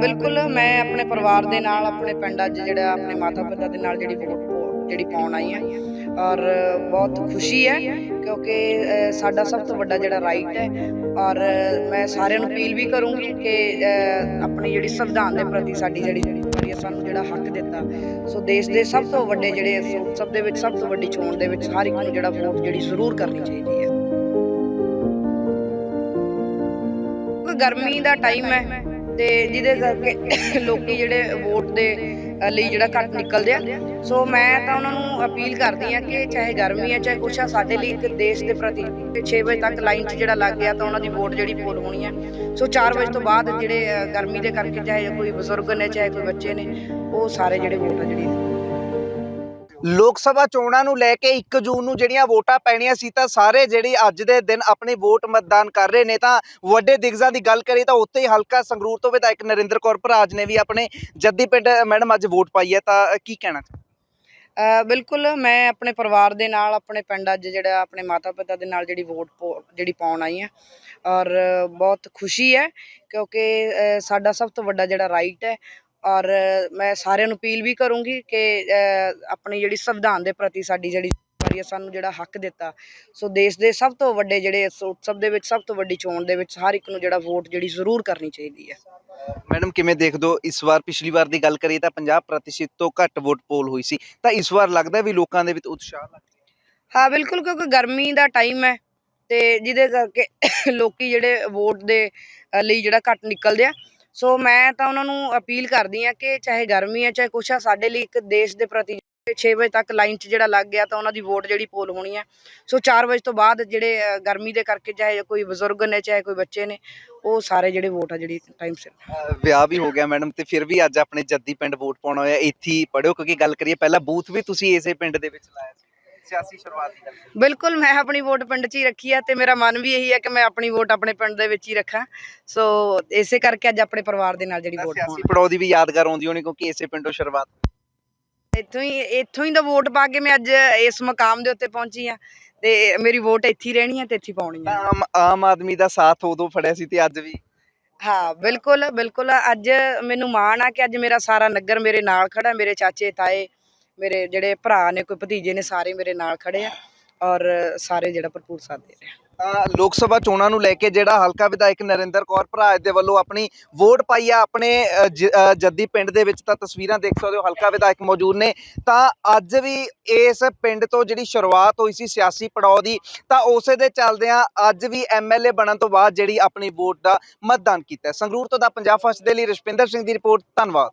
ਬਿਲਕੁਲ ਮੈਂ ਆਪਣੇ ਪਰਿਵਾਰ ਦੇ ਨਾਲ, ਆਪਣੇ ਪਿੰਡ ਅੱਜ ਜਿਹੜਾ ਆਪਣੇ ਮਾਤਾ ਪਿਤਾ ਦੇ ਨਾਲ ਜਿਹੜੀ ਵੋਟ ਜਿਹੜੀ ਪਾਉਣ ਆਈ ਹਾਂ। ਔਰ ਬਹੁਤ ਖੁਸ਼ੀ ਹੈ ਕਿਉਂਕਿ ਸਾਡਾ ਸਭ ਤੋਂ ਵੱਡਾ ਜਿਹੜਾ ਰਾਈਟ ਹੈ। ਔਰ ਮੈਂ ਸਾਰਿਆਂ ਨੂੰ ਅਪੀਲ ਵੀ ਕਰੂੰਗੀ ਕਿ ਆਪਣੀ ਜਿਹੜੀ ਸੰਵਿਧਾਨ ਦੇ ਪ੍ਰਤੀ ਸਾਡੀ ਜਿਹੜੀ ਜਿਹੜੀ ਸਾਨੂੰ ਜਿਹੜਾ ਹੱਕ ਦਿੱਤਾ। ਸੋ ਦੇਸ਼ ਦੇ ਸਭ ਤੋਂ ਵੱਡੇ ਜਿਹੜੇ ਸਭ ਦੇ ਵਿੱਚ, ਸਭ ਤੋਂ ਵੱਡੀ ਚੋਣ ਦੇ ਵਿੱਚ ਹਰ ਇੱਕ ਨੂੰ ਜਿਹੜਾ ਵੋਟ ਜਿਹੜੀ ਜ਼ਰੂਰ ਕਰਨੀ ਚਾਹੀਦੀ ਹੈ। ਗਰਮੀ ਦਾ ਟਾਈਮ ਹੈ। ਤੇ ਜਿਹਦੇ ਕਰਕੇ ਲੋਕੀ ਜਿਹੜੇ ਵੋਟ ਦੇ ਲਈ ਜਿਹੜਾ ਘੱਟ ਨਿਕਲਦੇ ਆ। ਸੋ ਮੈਂ ਤਾਂ ਉਹਨਾਂ ਨੂੰ ਅਪੀਲ ਕਰਦੀ ਆ ਕਿ ਚਾਹੇ ਗਰਮੀ ਆ, ਚਾਹੇ ਕੁਛ ਆ, ਸਾਡੇ ਲਈ ਇੱਕ ਦੇਸ਼ ਦੇ ਪ੍ਰਤੀ ਤੇ 6 ਵਜੇ ਤੱਕ ਲਾਈਨ 'ਚ ਜਿਹੜਾ ਲੱਗ ਗਿਆ ਤਾਂ ਉਹਨਾਂ ਦੀ ਵੋਟ ਜਿਹੜੀ ਪੋਲ ਹੋਣੀ ਹੈ ਸੋ 4 ਵਜੇ ਤੋਂ ਬਾਅਦ ਜਿਹੜੇ ਗਰਮੀ ਦੇ ਕਰਕੇ ਚਾਹੇ ਕੋਈ ਬਜ਼ੁਰਗ ਨੇ, ਚਾਹੇ ਕੋਈ ਬੱਚੇ ਨੇ, ਉਹ ਸਾਰੇ ਜਿਹੜੇ ਵੋਟ ਆ ਜਿਹੜੀ ਲੋਕ ਸਭਾ ਚੋਣਾਂ ਨੂੰ ਲੈ ਕੇ 1 ਜੂਨ ਨੂੰ ਜਿਹੜੀਆਂ ਵੋਟਾਂ ਪੈਣੀਆਂ ਸੀ ਤਾਂ ਸਾਰੇ ਜਿਹੜੀ ਅੱਜ ਦੇ ਦਿਨ ਆਪਣੀ ਵੋਟ ਮਤਦਾਨ ਕਰ ਰਹੇ ਨੇ ਤਾਂ ਵੱਡੇ ਦਿਗਜ਼ਾਂ ਦੀ ਗੱਲ ਕਰੀਏ ਤਾਂ ਉੱਥੇ ਹੀ ਹਲਕਾ ਸੰਗਰੂਰ ਤੋਂ ਵਿਧਾਇਕ ਨਰਿੰਦਰ ਕੌਰ ਭਰਾਜ ਨੇ ਵੀ ਆਪਣੇ ਜੱਦੀ ਪਿੰਡ ਮੈਡਮ ਅੱਜ ਵੋਟ ਪਾਈ ਹੈ ਤਾਂ ਕੀ ਕਹਿਣਾ? ਅ, ਬਿਲਕੁਲ ਮੈਂ ਆਪਣੇ ਪਰਿਵਾਰ ਦੇ ਨਾਲ ਆਪਣੇ ਪਿੰਡ ਅੱਜ ਜਿਹੜਾ ਆਪਣੇ ਮਾਤਾ ਪਿਤਾ ਦੇ ਨਾਲ ਜਿਹੜੀ ਵੋਟ ਪਾ- ਜਿਹੜੀ ਪਾਉਣ ਆਈ ਹਾਂ ਔਰ ਬਹੁਤ ਖੁਸ਼ੀ ਹੈ ਕਿਉਂਕਿ ਸਾਡਾ ਸਭ ਤੋਂ ਵੱਡਾ ਜਿਹੜਾ ਰਾਈਟ ਹੈ ਔਰ ਮੈਂ ਸਾਰਿਆਂ ਨੂੰ ਅਪੀਲ ਵੀ ਕਰੂੰਗੀ ਕਿ ਆਪਣੀ ਜਿਹੜੀ ਸੰਵਿਧਾਨ ਦੇ ਪ੍ਰਤੀ ਸਾਡੀ ਜਿਹੜੀ ਹੈ, ਸਾਨੂੰ ਜਿਹੜਾ ਹੱਕ ਦਿੱਤਾ। ਸੋ ਦੇਸ਼ ਦੇ ਸਭ ਤੋਂ ਵੱਡੇ ਜਿਹੜੇ ਉਤਸਵ ਦੇ ਵਿੱਚ ਸਭ ਤੋਂ ਵੱਡੀ ਚੋਣ ਦੇ ਵਿੱਚ ਹਰ ਇੱਕ ਨੂੰ ਜਿਹੜਾ ਵੋਟ ਜਿਹੜੀ ਜ਼ਰੂਰ ਕਰਨੀ ਚਾਹੀਦੀ ਹੈ। ਮੈਡਮ ਕਿਵੇਂ ਦੇਖਦੇ ਹੋ? ਇਸ ਵਾਰ ਪਿਛਲੀ ਵਾਰ ਦੀ ਗੱਲ ਕਰੀਏ ਤਾਂ 50% ਤੋਂ ਘੱਟ ਵੋਟ ਪੋਲ ਹੋਈ ਸੀ। ਤਾਂ ਇਸ ਵਾਰ ਲੱਗਦਾ ਵੀ ਲੋਕਾਂ ਦੇ ਵਿੱਚ ਉਤਸ਼ਾਹ ਲੱਗ ਹਾਂ? ਬਿਲਕੁਲ ਕਿਉਂਕਿ ਗਰਮੀ ਦਾ ਟਾਈਮ ਹੈ ਤੇ ਜਿਹਦੇ ਕਰਕੇ ਲੋਕੀ ਜਿਹੜੇ ਵੋਟ ਦੇ ਲਈ ਜਿਹੜਾ ਘੱਟ ਨਿਕਲਦੇ ਆ ਸੋ ਮੈਂ ਤਾਂ ਉਹਨਾਂ ਨੂੰ ਅਪੀਲ ਕਰਦੀ ਆ ਕਿ ਚਾਹੇ ਗਰਮੀ ਹੈ ਚਾਹੇ ਕੁਛ ਆ, ਸਾਡੇ ਲਈ ਇੱਕ ਦੇਸ਼ ਦੇ ਪ੍ਰਤੀ 6 ਵਜੇ ਤੱਕ ਲਾਈਨ 'ਚ ਜਿਹੜਾ ਲੱਗ ਗਿਆ ਤਾਂ ਉਹਨਾਂ ਦੀ ਵੋਟ ਜਿਹੜੀ ਪੋਲ ਹੋਣੀ ਹੈ ਸੋ 4 ਵਜੇ ਤੋਂ ਬਾਅਦ ਜਿਹੜੇ ਗਰਮੀ ਦੇ ਕਰਕੇ ਚਾਹੇ ਕੋਈ ਬਜ਼ੁਰਗ ਨੇ, ਚਾਹੇ ਕੋਈ ਬੱਚੇ ਨੇ, ਉਹ ਸਾਰੇ ਜਿਹੜੇ ਵੋਟ ਆ, ਜਿਹੜੀ ਟਾਈਮ ਸਿਰ। ਵਿਆਹ ਵੀ ਹੋ ਗਿਆ ਮੈਡਮ ਤੇ ਫਿਰ ਵੀ ਅੱਜ ਆਪਣੇ ਜੱਦੀ ਪਿੰਡ ਵੋਟ ਪਾਉਣਾ ਹੋਇਆ, ਇੱਥੇ ਹੀ ਪੜਿਓ ਕਿਉਂਕਿ ਗੱਲ ਕਰੀਏ, ਪਹਿਲਾਂ ਬੂਥ ਵੀ ਤੁਸੀਂ ਇਸੇ ਪਿੰਡ ਦੇ ਵਿੱਚ ਲਾਇਆ ਸੀ। ਸਿਆਸੀ ਸ਼ੁਰੂਆਤ ਦੀ ਗੱਲ। ਬਿਲਕੁਲ ਮੈਂ ਆਪਣੀ ਵੋਟ ਪਿੰਡ 'ਚ ਹੀ ਰੱਖੀ ਆ ਤੇ ਮੇਰਾ ਮਨ ਵੀ ਇਹੀ ਹੈ ਕਿ ਮੈਂ ਆਪਣੀ ਵੋਟ ਆਪਣੇ ਪਿੰਡ ਦੇ ਵਿੱਚ ਹੀ ਰੱਖਾਂ। ਸੋ ਇਸੇ ਕਰਕੇ ਅੱਜ ਆਪਣੇ ਪਰਿਵਾਰ ਦੇ ਨਾਲ ਜਿਹੜੀ ਵੋਟ ਸਿਆਸੀ ਪੜਾਅ ਦੀ ਵੀ ਯਾਦਗਾਰ ਆਉਂਦੀ ਹੋਣੀ ਕਿਉਂਕਿ ਇਸੇ ਪਿੰਡੋਂ ਸ਼ੁਰੂਆਤ ਇੱਥੋਂ ਹੀ ਇੱਥੋਂ ਹੀ ਤਾਂ ਵੋਟ ਪਾ ਕੇ ਮੈਂ ਅੱਜ ਇਸ ਮਕਾਮ ਦੇ ਉੱਤੇ ਪਹੁੰਚੀ ਆ ਤੇ ਮੇਰੀ ਵੋਟ ਇੱਥੇ ਹੀ ਰਹਿਣੀ ਹੈ ਤੇ ਇੱਥੇ ਪਾਉਣੀ ਹੈ ਆਮ ਆਮ ਆਦਮੀ ਦਾ ਸਾਥ ਉਦੋਂ ਫੜਿਆ ਸੀ ਤੇ ਅੱਜ ਵੀ। ਹਾਂ ਬਿਲਕੁਲ ਬਿਲਕੁਲ। ਅੱਜ ਮੈਨੂੰ ਮਾਣ ਆ ਕਿ ਅੱਜ ਮੇਰਾ ਸਾਰਾ ਨਗਰ ਮੇਰੇ ਨਾਲ ਖੜਾ ਮੇਰੇ ਚਾਚੇ ਤਾਏ ਮੇਰੇ ਜਿਹੜੇ ਭਰਾ ਨੇ, ਕੋਈ ਭਤੀਜੇ ਨੇ ਸਾਰੇ ਮੇਰੇ ਨਾਲ ਖੜੇ ਆ ਔਰ ਸਾਰੇ ਜਿਹੜਾ ਭਰਪੂਰ ਸਾਥ ਦੇ ਰਹੇ ਆ। ਲੋਕ ਸਭਾ ਚੋਣਾਂ ਨੂੰ ਲੈ ਕੇ ਜਿਹੜਾ ਹਲਕਾ ਵਿਧਾਇਕ ਨਰਿੰਦਰ ਕੌਰ ਭਰਾਜ ਦੇ ਵੱਲੋਂ ਆਪਣੀ ਵੋਟ ਪਾਈ ਆ, ਆਪਣੇ ਜੱਦੀ ਪਿੰਡ ਦੇ ਵਿੱਚ ਤਾਂ ਤਸਵੀਰਾਂ ਦੇਖ ਸਕਦੇ ਹੋ, ਹਲਕਾ ਵਿਧਾਇਕ ਮੌਜੂਦ ਨੇ। ਤਾਂ ਅੱਜ ਵੀ ਇਸ ਪਿੰਡ ਤੋਂ ਜਿਹੜੀ ਸ਼ੁਰੂਆਤ ਹੋਈ ਸੀ ਸਿਆਸੀ ਪੜਾਅ ਦੀ, ਤਾਂ ਉਸੇ ਦੇ ਚੱਲਦਿਆਂ ਅੱਜ ਵੀ ਐਮਐਲਏ ਬਣਨ ਤੋਂ ਬਾਅਦ ਜਿਹੜੀ ਆਪਣੀ ਵੋਟ ਦਾ ਮਤਦਾਨ ਕੀਤਾ। ਸੰਗਰੂਰ ਤੋਂ ਦਾ ਪੰਜਾਬ ਫਸਟ ਦੇ ਲਈ ਰਸ਼ਪਿੰਦਰ ਸਿੰਘ ਦੀ ਰਿਪੋਰਟ, ਧੰਨਵਾਦ।